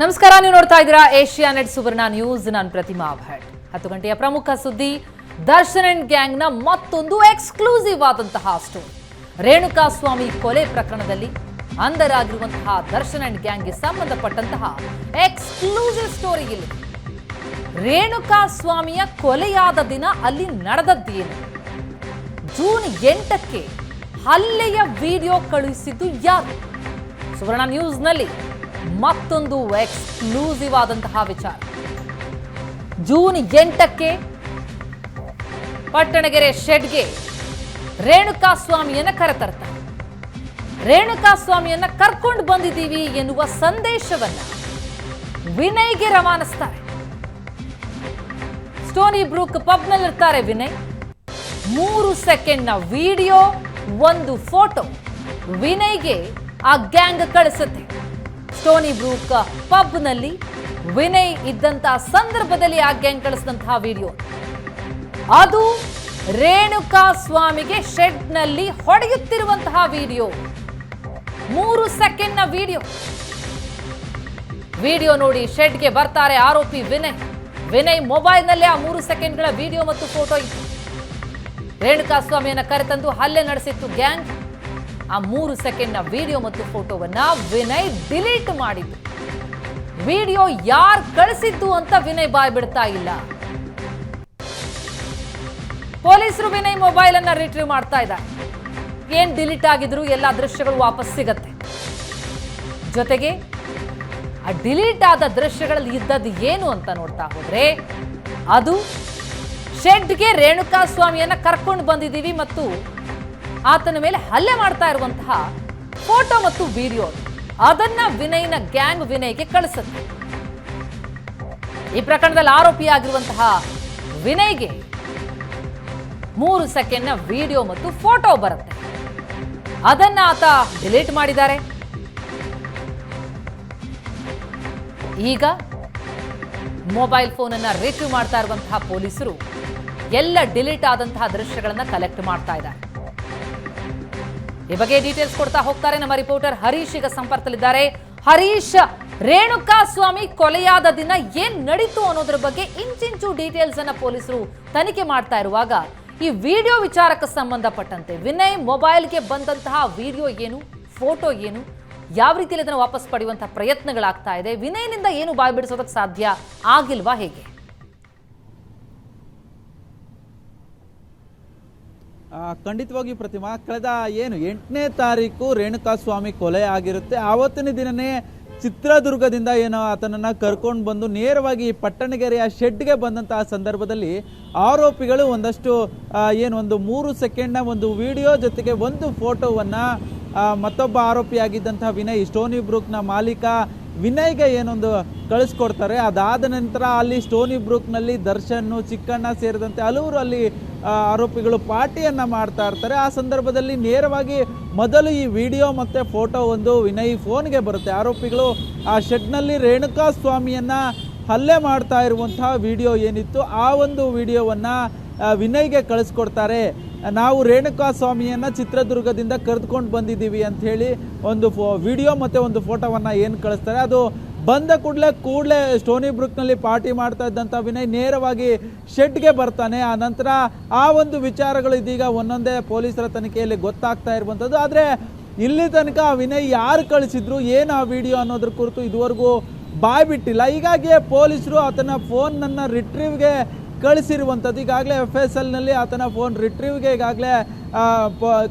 ನಮಸ್ಕಾರ, ನೀವು ನೋಡ್ತಾ ಇದ್ದೀರಾ ಏಷ್ಯಾ ನೆಟ್ ಸುವರ್ಣ ನ್ಯೂಸ್. ನಾನು ಪ್ರತಿಮಾ ಭಟ್. ಹತ್ತು ಗಂಟೆಯ ಪ್ರಮುಖ ಸುದ್ದಿ, ದರ್ಶನ್ ಅಂಡ್ ಗ್ಯಾಂಗ್ನ ಮತ್ತೊಂದು ಎಕ್ಸ್ಕ್ಲೂಸಿವ್ ಆದಂತಹ ಸ್ಟೋರಿ. ರೇಣುಕಾ ಸ್ವಾಮಿ ಕೊಲೆ ಪ್ರಕರಣದಲ್ಲಿ ಅಂಧರಾಗಿರುವಂತಹ ದರ್ಶನ್ ಅಂಡ್ ಗ್ಯಾಂಗ್ಗೆ ಸಂಬಂಧಪಟ್ಟಂತಹ ಎಕ್ಸ್ಕ್ಲೂಸಿವ್ ಸ್ಟೋರಿ ಇಲ್ಲಿ. ರೇಣುಕಾ ಸ್ವಾಮಿಯ ಕೊಲೆಯಾದ ದಿನ ಅಲ್ಲಿ ನಡೆದದ್ದೇನು ಜೂನ್ ಎಂಟಕ್ಕೆ ಹಲ್ಲೆಯ ವಿಡಿಯೋ ಕಳುಹಿಸಿದ್ದು ಯಾರು? ಸುವರ್ಣ ನ್ಯೂಸ್ನಲ್ಲಿ ಮತ್ತೊಂದು ಎಕ್ಸ್ಕ್ಲೂಸಿವ್ ಆದಂತಹ ವಿಚಾರ. ಜೂನ್ ಎಂಟಕ್ಕೆ ಪಟ್ಟಣಗೆರೆ ಶೆಡ್ಗೆ ರೇಣುಕಾ ಸ್ವಾಮಿಯನ್ನ ಕರೆತರ್ತಾರೆ ರೇಣುಕಾ ಸ್ವಾಮಿಯನ್ನ ಕರ್ಕೊಂಡು ಬಂದಿದ್ದೀವಿ ಎನ್ನುವ ಸಂದೇಶವನ್ನ ವಿನಯ್ಗೆ ರವಾನಿಸ್ತಾರೆ. ಸ್ಟೋನಿ ಬ್ರೂಕ್ ಪಬ್ನಲ್ಲಿರ್ತಾರೆ ವಿನಯ್. ಮೂರು ಸೆಕೆಂಡ್ನ ವಿಡಿಯೋ, ಒಂದು ಫೋಟೋ ವಿನಯ್ಗೆ ಆ ಗ್ಯಾಂಗ್ ಕಳಿಸುತ್ತೆ. ಸ್ಟೋನಿ ಬ್ರೂಕ್ ಪಬ್ನಲ್ಲಿ ವಿನಯ್ ಇದ್ದಂತಹ ಸಂದರ್ಭದಲ್ಲಿ ಆ ಗ್ಯಾಂಗ್ ಕಳಿಸಿದಂತಹ ವಿಡಿಯೋ ಅದು ರೇಣುಕಾ ಸ್ವಾಮಿಗೆ ಶೆಡ್ನಲ್ಲಿ ಹೊಡೆಯುತ್ತಿರುವಂತಹ ವಿಡಿಯೋ ಮೂರು ಸೆಕೆಂಡ್ನ ವಿಡಿಯೋ ವಿಡಿಯೋ ನೋಡಿ ಶೆಡ್ಗೆ ಬರ್ತಾರೆ ಆರೋಪಿ ವಿನಯ್. ವಿನಯ್ ಮೊಬೈಲ್ನಲ್ಲಿ ಆ ಮೂರು ಸೆಕೆಂಡ್ಗಳ ವಿಡಿಯೋ ಮತ್ತು ಫೋಟೋ ಇತ್ತು. ರೇಣುಕಾ ಸ್ವಾಮಿಯನ್ನ ಕರೆತಂದು ಹಲ್ಲೆ ನಡೆಸಿತ್ತು ಗ್ಯಾಂಗ್ ಆ ಮೂರು ಸೆಕೆಂಡ್ನ ವಿಡಿಯೋ ಮತ್ತು ಫೋಟೋವನ್ನ ವಿನಯ್ ಡಿಲೀಟ್ ಮಾಡಿದ್ದು. ವಿಡಿಯೋ ಯಾರು ಕಳಿಸಿದ್ದು ಅಂತ ವಿನಯ್ ಬಾಯ್ ಬಿಡ್ತಾ ಇಲ್ಲ. ಪೊಲೀಸರು ವಿನಯ್ ಮೊಬೈಲ್ ಅನ್ನ ರಿಟ್ರೀವ್ ಮಾಡ್ತಾ ಇದ್ದಾರೆ. ಏನ್ ಡಿಲೀಟ್ ಆಗಿದ್ರು ಎಲ್ಲ ದೃಶ್ಯಗಳು ವಾಪಸ್ ಸಿಗತ್ತೆ. ಜೊತೆಗೆ, ಆ ಡಿಲೀಟ್ ಆದ ದೃಶ್ಯಗಳಲ್ಲಿ ಇದ್ದದ್ದು ಏನು ಅಂತ ನೋಡ್ತಾ ಹೋದ್ರೆ, ಅದು ಶೆಡ್ಗೆ ರೇಣುಕಾ ಸ್ವಾಮಿಯನ್ನ ಕರ್ಕೊಂಡು ಬಂದಿದ್ದೀವಿ ಮತ್ತು ಆತನ ಮೇಲೆ ಹಲ್ಲೆ ಮಾಡ್ತಾ ಇರುವಂತಹ ಫೋಟೋ ಮತ್ತು ವಿಡಿಯೋ ಅದನ್ನ ವಿನಯ್ನ ಗ್ಯಾಂಗ್ ವಿನಯ್ಗೆ ಕಳಿಸುತ್ತೆ. ಈ ಪ್ರಕರಣದಲ್ಲಿ ಆರೋಪಿಯಾಗಿರುವಂತಹ ವಿನಯ್ಗೆ ಮೂರು ಸೆಕೆಂಡ್ನ ವಿಡಿಯೋ ಮತ್ತು ಫೋಟೋ ಬರುತ್ತೆ. ಅದನ್ನ ಆತ ಡಿಲೀಟ್ ಮಾಡಿದ್ದಾರೆ. ಈಗ ಮೊಬೈಲ್ ಫೋನನ್ನ ರಿಟ್ರೀವ್ ಮಾಡ್ತಾ ಇರುವಂತಹ ಪೊಲೀಸರು ಎಲ್ಲ ಡಿಲೀಟ್ ಆದಂತಹ ದೃಶ್ಯಗಳನ್ನ ಕಲೆಕ್ಟ್ ಮಾಡ್ತಾ ಇದ್ದಾರೆ. ಈ ಬಗ್ಗೆ ಡೀಟೇಲ್ಸ್ ಕೊಡ್ತಾ ಹೋಗ್ತಾರೆ. ನಮ್ಮ ರಿಪೋರ್ಟರ್ ಹರೀಶ್ ಈಗ ಸಂಪರ್ಕದಲ್ಲಿದ್ದಾರೆ. ಹರೀಶ್ ರೇಣುಕಾ ಸ್ವಾಮಿ ಕೊಲೆಯಾದ ದಿನ ಏನ್ ನಡೀತು ಅನ್ನೋದ್ರ ಬಗ್ಗೆ ಇಂಚಿಂಚು ಡೀಟೇಲ್ಸ್ ಅನ್ನ ಪೊಲೀಸರು ತನಿಖೆ ಮಾಡ್ತಾ ಇರುವಾಗ ಈ ವಿಡಿಯೋ ವಿಚಾರಕ್ಕೆ ಸಂಬಂಧಪಟ್ಟಂತೆ ವಿನಯ್ ಮೊಬೈಲ್ಗೆ ಬಂದಂತಹ ವಿಡಿಯೋ ಏನು, ಫೋಟೋ ಏನು, ಯಾವ ರೀತಿಯಲ್ಲಿ ಅದನ್ನು ವಾಪಸ್ ಪಡೆಯುವಂತಹ ಪ್ರಯತ್ನಗಳಾಗ್ತಾ ಇದೆ, ವಿನಯ್ನಿಂದ ಏನು ಬಾಯಿ ಬಿಡಿಸೋದಕ್ಕೆ ಸಾಧ್ಯ, ಆಗಿಲ್ವಾ ಹೇಗೆ? ಆ, ಖಂಡಿತವಾಗಿಯೂ ಪ್ರತಿಮಾ ಕಳೆದ ಏನು ಎಂಟನೇ ತಾರೀಕು ರೇಣುಕಾ ಸ್ವಾಮಿ ಕೊಲೆ ಆಗಿರುತ್ತೆ. ಆವತ್ತಿನ ದಿನನೇ ಚಿತ್ರದುರ್ಗದಿಂದ ಏನೋ ಆತನನ್ನ ಕರ್ಕೊಂಡು ಬಂದು ನೇರವಾಗಿ ಪಟ್ಟಣಗೆರೆಯ ಶೆಡ್ಗೆ ಬಂದಂತಹ ಸಂದರ್ಭದಲ್ಲಿ ಆರೋಪಿಗಳು ಒಂದಷ್ಟು ಏನು ಒಂದು ಮೂರು ಸೆಕೆಂಡ್ನ ಒಂದು ವಿಡಿಯೋ ಜೊತೆಗೆ ಒಂದು ಫೋಟೋವನ್ನ ಮತ್ತೊಬ್ಬ ಆರೋಪಿಯಾಗಿದ್ದಂಥ ವಿನಯ್ ಸ್ಟೋನಿ ಬ್ರೂಕ್ನ ಮಾಲೀಕ ವಿನಯ್ಗೆ ಏನೊಂದು ಕಳಿಸ್ಕೊಡ್ತಾರೆ. ಅದಾದ ನಂತರ ಅಲ್ಲಿ ಸ್ಟೋನಿ ಬ್ರೂಕ್ನಲ್ಲಿ ದರ್ಶನ್ ಚಿಕ್ಕಣ್ಣ ಸೇರಿದಂತೆ ಹಲವರು ಅಲ್ಲಿ ಆರೋಪಿಗಳು ಪಾರ್ಟಿಯನ್ನು ಮಾಡ್ತಾ ಇರ್ತಾರೆ. ಆ ಸಂದರ್ಭದಲ್ಲಿ ನೇರವಾಗಿ ಮೊದಲು ಈ ವಿಡಿಯೋ ಮತ್ತು ಫೋಟೋ ಒಂದು ವಿನಯ್ ಫೋನ್ಗೆ ಬರುತ್ತೆ. ಆರೋಪಿಗಳು ಆ ಶೆಡ್ನಲ್ಲಿ ರೇಣುಕಾ ಸ್ವಾಮಿಯನ್ನು ಹಲ್ಲೆ ಮಾಡ್ತಾ ಇರುವಂತಹ ವಿಡಿಯೋ ಏನಿತ್ತು, ಆ ಒಂದು ವಿಡಿಯೋವನ್ನು ವಿನಯ್ಗೆ ಕಳಿಸ್ಕೊಡ್ತಾರೆ. ನಾವು ರೇಣುಕಾ ಸ್ವಾಮಿಯನ್ನು ಚಿತ್ರದುರ್ಗದಿಂದ ಕರೆದುಕೊಂಡು ಬಂದಿದ್ದೀವಿ ಅಂತ ಹೇಳಿ ಒಂದು ಫೋ ವಿಡಿಯೋ ಮತ್ತು ಒಂದು ಫೋಟೋವನ್ನು ಏನು ಕಳಿಸ್ತಾರೆ. ಅದು ಬಂದ ಕೂಡಲೇ ಕೂಡಲೇ ಸ್ಟೋನಿ ಬ್ರುಕ್ನಲ್ಲಿ ಪಾರ್ಟಿ ಮಾಡ್ತಾ ಇದ್ದಂಥ ವಿನಯ್ ನೇರವಾಗಿ ಶೆಡ್ಗೆ ಬರ್ತಾನೆ. ಆ ನಂತರ ಆ ಒಂದು ವಿಚಾರಗಳು ಇದೀಗ ಒಂದೊಂದೇ ಪೊಲೀಸರ ತನಿಖೆಯಲ್ಲಿ ಗೊತ್ತಾಗ್ತಾ ಇರುವಂಥದ್ದು ಆದರೆ ಇಲ್ಲಿ ತನಕ ಆ ವಿನಯ್ ಯಾರು ಕಳಿಸಿದ್ರು, ಏನು ಆ ವಿಡಿಯೋ ಅನ್ನೋದ್ರ ಕುರಿತು ಇದುವರೆಗೂ ಬಾಯ್ಬಿಟ್ಟಿಲ್ಲ ಬಿಟ್ಟಿಲ್ಲ. ಹೀಗಾಗಿಯೇ ಪೊಲೀಸರು ಆತನ ಫೋನನ್ನು ರಿಟ್ರೀವ್ಗೆ ಕಳಿಸಿರುವಂಥದ್ದು. ಈಗಾಗಲೇ ಎಫ್ ಎಸ್ ಎಲ್ನಲ್ಲಿ ಆತನ ಫೋನ್ ರಿಟ್ರೀವ್ಗೆ ಈಗಾಗಲೇ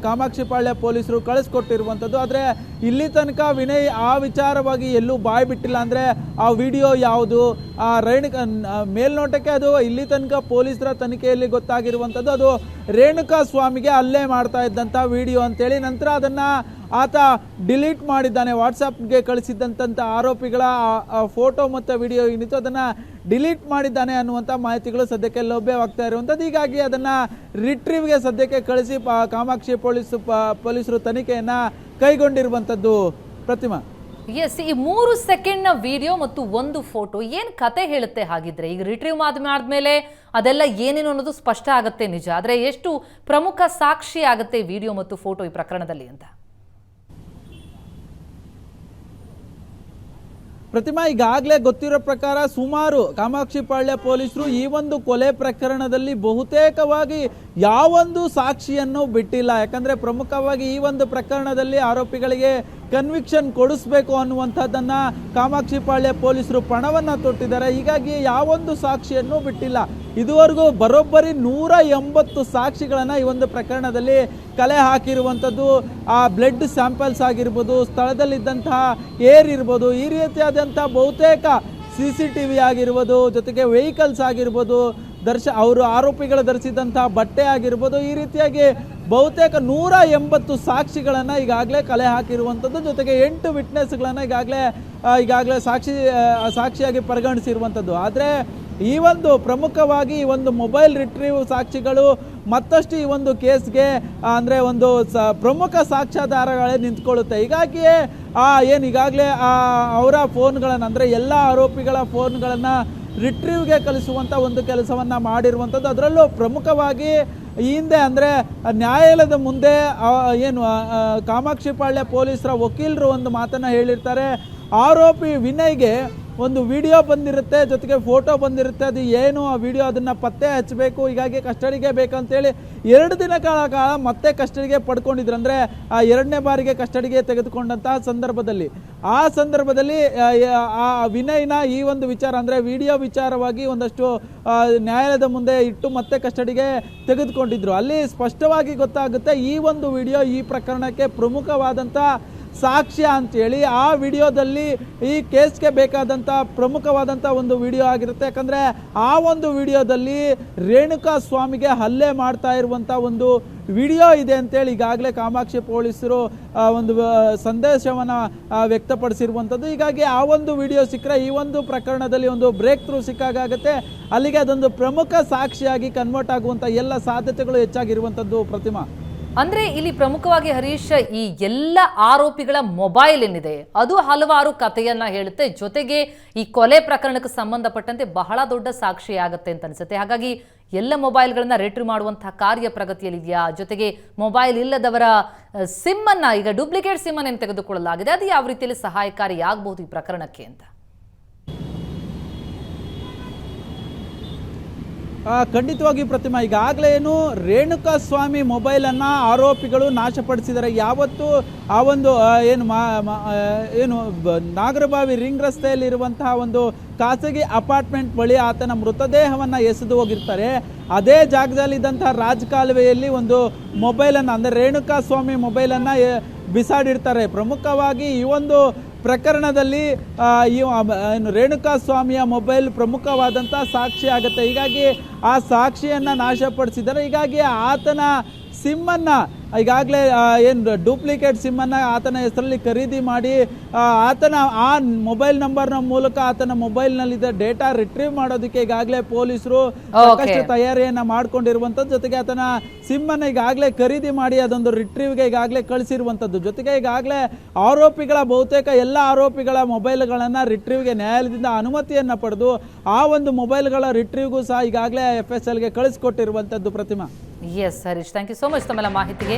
ಕಾಮಾಕ್ಷಿಪಾಳ್ಯ ಪೊಲೀಸರು ಕಳಿಸ್ಕೊಟ್ಟಿರುವಂಥದ್ದು. ಆದರೆ ಇಲ್ಲಿ ತನಕ ವಿನಯ್ ಆ ವಿಚಾರವಾಗಿ ಎಲ್ಲೂ ಬಾಯ್ ಬಿಟ್ಟಿಲ್ಲ. ಅಂದರೆ ಆ ವಿಡಿಯೋ ಯಾವುದು? ಆ ರೇಣುಕ ಮೇಲ್ನೋಟಕ್ಕೆ ಅದು ಇಲ್ಲಿ ತನಕ ಪೊಲೀಸರ ತನಿಖೆಯಲ್ಲಿ ಗೊತ್ತಾಗಿರುವಂಥದ್ದು. ಅದು ರೇಣುಕಾ ಸ್ವಾಮಿಗೆ ಅಲ್ಲೇ ಮಾಡ್ತಾ ಇದ್ದಂಥ ವಿಡಿಯೋ ಅಂತೇಳಿ. ನಂತರ ಅದನ್ನು ಆತ ಡಿಲೀಟ್ ಮಾಡಿದ್ದಾನೆ. ವಾಟ್ಸಪ್ಗೆ ಕಳಿಸಿದ್ದಂಥ ಆರೋಪಿಗಳ ಫೋಟೋ ಮತ್ತು ವಿಡಿಯೋ ಏನಿತ್ತು ಅದನ್ನು ಡಿಲೀಟ್ ಮಾಡಿದ್ದಾನೆ ಅನ್ನುವಂಥ ಮಾಹಿತಿಗಳು ಸದ್ಯಕ್ಕೆ ಲಭ್ಯವಾಗ್ತಾ ಇರುವಂಥದ್ದು ಹೀಗಾಗಿ ಅದನ್ನು ರಿಟ್ರೀವ್ಗೆ ಸದ್ಯಕ್ಕೆ ಕಳಿಸಿ ಕಾಮಾಕ್ಷಿ ಪೊಲೀಸ್ ಪೊಲೀಸರು ತನಿಖೆಯನ್ನು ಕೈಗೊಂಡಿರುವಂಥದ್ದು ಪ್ರತಿಮಾ. ಎಸ್ ಈ ಮೂರು ಸೆಕೆಂಡ್ನ ವಿಡಿಯೋ ಮತ್ತು ಒಂದು ಫೋಟೋ ಏನು ಕತೆ ಹೇಳುತ್ತೆ ಹಾಗಿದ್ರೆ, ಈಗ ರಿಟ್ರೀವ್ ಮಾಡಿದ್ಮೇಲೆ ಅದೆಲ್ಲ ಏನೇನು ಅನ್ನೋದು ಸ್ಪಷ್ಟ ಆಗುತ್ತೆ ನಿಜ. ಆದರೆ ಎಷ್ಟು ಪ್ರಮುಖ ಸಾಕ್ಷಿ ಆಗುತ್ತೆ ವಿಡಿಯೋ ಮತ್ತು ಫೋಟೋ ಈ ಪ್ರಕರಣದಲ್ಲಿ ಅಂತ? ಪ್ರತಿಮಾ ಈಗಾಗಲೇ ಗೊತ್ತಿರೋ ಪ್ರಕಾರ ಸುಮಾರು ಕಾಮಾಕ್ಷಿಪಾಳ್ಯ ಪೊಲೀಸರು ಈ ಒಂದು ಕೊಲೆ ಪ್ರಕರಣದಲ್ಲಿ ಬಹುತೇಕವಾಗಿ ಯಾವೊಂದು ಸಾಕ್ಷಿಯನ್ನು ಬಿಟ್ಟಿಲ್ಲ. ಯಾಕಂದ್ರೆ ಪ್ರಮುಖವಾಗಿ ಈ ಒಂದು ಪ್ರಕರಣದಲ್ಲಿ ಆರೋಪಿಗಳಿಗೆ ಕನ್ವಿಕ್ಷನ್ ಕೊಡಿಸ್ಬೇಕು ಅನ್ನುವಂಥದ್ದನ್ನು ಕಾಮಾಕ್ಷಿಪಾಳ್ಯ ಪೊಲೀಸರು ಪಣವನ್ನು ತೊಟ್ಟಿದ್ದಾರೆ. ಹೀಗಾಗಿ ಯಾವೊಂದು ಸಾಕ್ಷಿಯನ್ನು ಬಿಟ್ಟಿಲ್ಲ. ಇದುವರೆಗೂ ಬರೋಬ್ಬರಿ ನೂರ ಎಂಬತ್ತು ಸಾಕ್ಷಿಗಳನ್ನು ಈ ಒಂದು ಪ್ರಕರಣದಲ್ಲಿ ಕಲೆ ಹಾಕಿರುವಂಥದ್ದು, ಆ ಬ್ಲಡ್ ಸ್ಯಾಂಪಲ್ಸ್ ಆಗಿರ್ಬೋದು, ಸ್ಥಳದಲ್ಲಿದ್ದಂತಹ ಏರ್ ಇರ್ಬೋದು, ಈ ರೀತಿಯಾದಂಥ ಬಹುತೇಕ ಸಿ ಸಿ ಟಿ ವಿ ಆಗಿರ್ಬೋದು, ಜೊತೆಗೆ ವೆಹಿಕಲ್ಸ್ ಆಗಿರ್ಬೋದು, ದರ್ಶ ಅವರು ಆರೋಪಿಗಳು ಧರಿಸಿದಂಥ ಬಟ್ಟೆ ಆಗಿರ್ಬೋದು, ಈ ರೀತಿಯಾಗಿ ಬಹುತೇಕ ನೂರ ಎಂಬತ್ತು ಸಾಕ್ಷಿಗಳನ್ನು ಈಗಾಗಲೇ ಕಲೆ ಹಾಕಿರುವಂಥದ್ದು ಜೊತೆಗೆ ಎಂಟು ವಿಟ್ನೆಸ್ಗಳನ್ನು ಈಗಾಗಲೇ ಈಗಾಗಲೇ ಸಾಕ್ಷಿ ಸಾಕ್ಷಿಯಾಗಿ ಪರಿಗಣಿಸಿರುವಂಥದ್ದು ಆದರೆ ಈ ಒಂದು ಪ್ರಮುಖವಾಗಿ ಈ ಒಂದು ಮೊಬೈಲ್ ರಿಟ್ರೀವ್ ಸಾಕ್ಷಿಗಳು ಮತ್ತಷ್ಟು ಈ ಒಂದು ಕೇಸ್ಗೆ ಅಂದರೆ ಒಂದು ಸ, ಪ್ರಮುಖ ಸಾಕ್ಷ್ಯಾಧಾರಗಳೇ ನಿಂತ್ಕೊಳ್ಳುತ್ತೆ. ಹೀಗಾಗಿಯೇ ಏನು ಈಗಾಗಲೇ ಅವರ ಫೋನ್ಗಳನ್ನು, ಅಂದರೆ ಎಲ್ಲ ಆರೋಪಿಗಳ ಫೋನ್ಗಳನ್ನು ರಿಟ್ರೀವ್ಗೆ ಕಲಿಸುವಂಥ ಒಂದು ಕೆಲಸವನ್ನು ಮಾಡಿರುವಂಥದ್ದು ಅದರಲ್ಲೂ ಪ್ರಮುಖವಾಗಿ ಈ ಹಿಂದೆ ಅಂದರೆ ನ್ಯಾಯಾಲಯದ ಮುಂದೆ ಏನು ಕಾಮಾಕ್ಷಿಪಾಳ್ಯ ಪೊಲೀಸರ ವಕೀಲರು ಒಂದು ಮಾತನ್ನು ಹೇಳಿರ್ತಾರೆ. ಆರೋಪಿ ವಿನಯ್ಗೆ ಒಂದು ವಿಡಿಯೋ ಬಂದಿರುತ್ತೆ ಜೊತೆಗೆ ಫೋಟೋ ಬಂದಿರುತ್ತೆ ಅದು ಏನು ಆ ವಿಡಿಯೋ ಅದನ್ನು ಪತ್ತೆ ಹಚ್ಚಬೇಕು ಹೀಗಾಗಿ ಕಸ್ಟಡಿಗೆ ಬೇಕಂತೇಳಿ ಎರಡು ದಿನ ಕಾಲ ಕಾಲ ಮತ್ತೆ ಕಸ್ಟಡಿಗೆ ಪಡ್ಕೊಂಡಿದ್ರು. ಅಂದರೆ ಆ ಎರಡನೇ ಬಾರಿಗೆ ಕಸ್ಟಡಿಗೆ ತೆಗೆದುಕೊಂಡಂತಹ ಸಂದರ್ಭದಲ್ಲಿ. ಆ ಸಂದರ್ಭದಲ್ಲಿ ಆ, ವಿನಯ್ನ ಈ ಒಂದು ವಿಚಾರ ಅಂದರೆ ವಿಡಿಯೋ ವಿಚಾರವಾಗಿ ಒಂದಷ್ಟು ನ್ಯಾಯಾಲಯದ ಮುಂದೆ ಇಟ್ಟು ಮತ್ತೆ ಕಸ್ಟಡಿಗೆ ತೆಗೆದುಕೊಂಡಿದ್ರು. ಅಲ್ಲಿ ಸ್ಪಷ್ಟವಾಗಿ ಗೊತ್ತಾಗುತ್ತೆ ಈ ಒಂದು ವಿಡಿಯೋ ಈ ಪ್ರಕರಣಕ್ಕೆ ಪ್ರಮುಖವಾದಂಥ ಸಾಕ್ಷ್ಯ ಅಂತೇಳಿ ಆ ವಿಡಿಯೋದಲ್ಲಿ ಈ ಕೇಸ್ಗೆ ಬೇಕಾದಂಥ ಪ್ರಮುಖವಾದಂಥ ಒಂದು ವಿಡಿಯೋ ಆಗಿರುತ್ತೆ. ಯಾಕಂದರೆ ಆ ಒಂದು ವಿಡಿಯೋದಲ್ಲಿ ರೇಣುಕಾ ಸ್ವಾಮಿಗೆ ಹಲ್ಲೆ ಮಾಡ್ತಾ ಇರುವಂಥ ಒಂದು ವಿಡಿಯೋ ಇದೆ ಅಂತೇಳಿ ಈಗಾಗಲೇ ಕಾಮಾಕ್ಷಿ ಪೊಲೀಸರು ಒಂದು ಸಂದೇಶವನ್ನು ವ್ಯಕ್ತಪಡಿಸಿರುವಂಥದ್ದು ಹೀಗಾಗಿ ಆ ಒಂದು ವಿಡಿಯೋ ಸಿಕ್ಕರೆ ಈ ಒಂದು ಪ್ರಕರಣದಲ್ಲಿ ಒಂದು ಬ್ರೇಕ್ ಥ್ರೂ ಸಿಕ್ಕಾಗುತ್ತೆ ಅಲ್ಲಿಗೆ ಅದೊಂದು ಪ್ರಮುಖ ಸಾಕ್ಷಿಯಾಗಿ ಕನ್ವರ್ಟ್ ಆಗುವಂಥ ಎಲ್ಲ ಸಾಧ್ಯತೆಗಳು ಹೆಚ್ಚಾಗಿರುವಂಥದ್ದು ಪ್ರತಿಮಾ. ಅಂದ್ರೆ ಇಲ್ಲಿ ಪ್ರಮುಖವಾಗಿ ಹರೀಶ್, ಈ ಎಲ್ಲ ಆರೋಪಿಗಳ ಮೊಬೈಲ್ ಏನಿದೆ, ಅದು ಹಲವಾರು ಕಥೆಯನ್ನ ಹೇಳುತ್ತೆ. ಜೊತೆಗೆ ಈ ಕೊಲೆ ಪ್ರಕರಣಕ್ಕೆ ಸಂಬಂಧಪಟ್ಟಂತೆ ಬಹಳ ದೊಡ್ಡ ಸಾಕ್ಷಿ ಆಗತ್ತೆ ಅಂತ ಅನಿಸುತ್ತೆ. ಹಾಗಾಗಿ ಎಲ್ಲ ಮೊಬೈಲ್ಗಳನ್ನ ರಿಟ್ರೀವ್ ಮಾಡುವಂತಹ ಕಾರ್ಯ ಪ್ರಗತಿಯಲ್ಲಿದೆಯಾ? ಜೊತೆಗೆ ಮೊಬೈಲ್ ಇಲ್ಲದವರ ಸಿಮ್ ಅನ್ನ ಈಗ ಡೂಪ್ಲಿಕೇಟ್ ಸಿಮ್ ಅನ್ನು ತೆಗೆದುಕೊಳ್ಳಲಾಗಿದೆ? ಅದು ಯಾವ ರೀತಿಯಲ್ಲಿ ಸಹಾಯಕಾರಿ ಆಗಬಹುದು ಈ ಪ್ರಕರಣಕ್ಕೆ ಅಂತ ಆ, ಖಂಡಿತವಾಗಿ ಪ್ರತಿಮಾ, ಈಗಾಗಲೇ ಏನು ರೇಣುಕಾ ಸ್ವಾಮಿ ಮೊಬೈಲನ್ನು ಆರೋಪಿಗಳು ನಾಶಪಡಿಸಿದ್ದಾರೆ. ಯಾವತ್ತು ಆ ಒಂದು ಏನು ಮಾ ಏನು ನಾಗರಬಾವಿ ರಿಂಗ್ ರಸ್ತೆಯಲ್ಲಿರುವಂತಹ ಒಂದು ಖಾಸಗಿ ಅಪಾರ್ಟ್ಮೆಂಟ್ ಬಳಿ ಆತನ ಮೃತದೇಹವನ್ನು ಎಸೆದು ಹೋಗಿರ್ತಾರೆ. ಅದೇ ಜಾಗದಲ್ಲಿದ್ದಂಥ ರಾಜಕಾಲುವೆಯಲ್ಲಿ ಒಂದು ಮೊಬೈಲನ್ನು ಅಂದರೆ ರೇಣುಕಾ ಸ್ವಾಮಿ ಮೊಬೈಲನ್ನು ಬಿಸಾಡಿರ್ತಾರೆ. ಪ್ರಮುಖವಾಗಿ ಈ ಒಂದು ಪ್ರಕರಣದಲ್ಲಿ ಈ ರೇಣುಕಾ ಸ್ವಾಮಿಯ ಮೊಬೈಲ್ ಪ್ರಮುಖವಾದಂಥ ಸಾಕ್ಷಿ ಆಗುತ್ತೆ. ಹೀಗಾಗಿ ಆ ಸಾಕ್ಷಿಯನ್ನು ನಾಶಪಡಿಸಿದ್ದಾರೆ. ಹೀಗಾಗಿ ಆತನ ಸಿಮ್ಮನ್ನು ಈಗಾಗಲೇ ಏನು ಡೂಪ್ಲಿಕೇಟ್ ಸಿಮ್ಮನ್ನು ಆತನ ಹೆಸರಲ್ಲಿ ಖರೀದಿ ಮಾಡಿ ಆತನ ಆ ಮೊಬೈಲ್ ನಂಬರ್ನ ಮೂಲಕ ಆತನ ಮೊಬೈಲ್ನಲ್ಲಿದ್ದ ಡೇಟಾ ರಿಟ್ರೀವ್ ಮಾಡೋದಕ್ಕೆ ಈಗಾಗಲೇ ಪೊಲೀಸರು ಸಾಕಷ್ಟು ತಯಾರಿಯನ್ನ ಮಾಡ್ಕೊಂಡಿರುವಂಥದ್ದು. ಜೊತೆಗೆ ಆತನ ಸಿಮ್ಮನ್ನು ಈಗಾಗಲೇ ಖರೀದಿ ಮಾಡಿ ಅದೊಂದು ರಿಟ್ರೀವ್ಗೆ ಈಗಾಗಲೇ ಕಳಿಸಿರುವಂಥದ್ದು. ಜೊತೆಗೆ ಈಗಾಗಲೇ ಆರೋಪಿಗಳ ಬಹುತೇಕ ಎಲ್ಲ ಆರೋಪಿಗಳ ಮೊಬೈಲ್ಗಳನ್ನು ರಿಟ್ರೀವ್ಗೆ ನ್ಯಾಯಾಲಯದಿಂದ ಅನುಮತಿಯನ್ನು ಪಡೆದು ಆ ಒಂದು ಮೊಬೈಲ್ಗಳ ರಿಟ್ರೀವ್ಗೂ ಸಹ ಈಗಾಗಲೇ ಎಫ್ ಎಸ್ ಎಲ್ಗೆ ಕಳಿಸ್ಕೊಟ್ಟಿರುವಂಥದ್ದು Prathima. S Harish thank you so much ತಮ್ಮೆಲ್ಲ ಮಾಹಿತಿಗೆ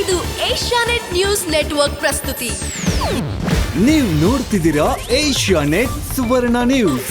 ಇದು ಏಷ್ಯಾನೆಟ್ ನ್ಯೂಸ್ ನೆಟ್ವರ್ಕ್ ಪ್ರಸ್ತುತಿ. ನೀವು ನೋಡ್ತಿದ್ದೀರಾ ಏಷ್ಯಾನೆಟ್ ಸುವರ್ಣ ನ್ಯೂಸ್